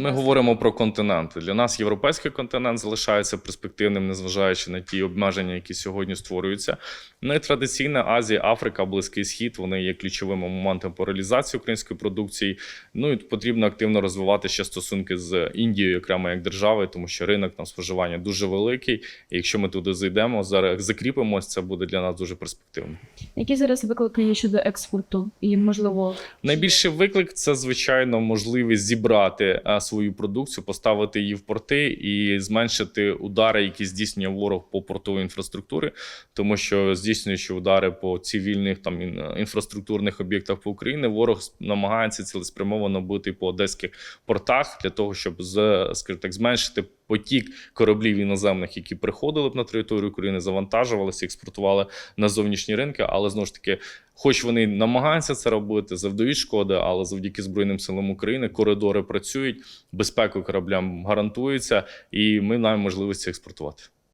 Ми говоримо про континенти. Для нас європейський континент залишається перспективним, незважаючи на ті обмеження, які сьогодні створюються. Ну і традиційна Азія, Африка, Близький Схід вони є ключовими моментами по реалізації української продукції. Ну і потрібно активно розвивати ще стосунки з Індією, окремо як державою, тому що ринок там споживання дуже великий. І якщо ми туди зайдемо, зараз закріпимось, це буде для нас дуже перспективно. Які зараз виклики щодо експорту? І можливо, Найбільший виклик це звичайно можливість зібрати е, свою продукцію, поставити її в порти і зменшити удари, які здійснює ворог по портовій інфраструктурі, тому що здійснюючи удари по цивільних там ін- інфраструктурних об'єктах по Україні, ворог намагається цілеспрямовано бити по одеських портах для того, щоб з скажімо так зменшити. Потік кораблів іноземних, які приходили б на територію України, завантажувалися, експортували на зовнішні ринки, але знову ж таки, хоч вони намагаються це робити, завдають шкоди, але завдяки Збройним силам України коридори працюють, безпеку кораблям гарантується, і ми маємо можливість це експортувати.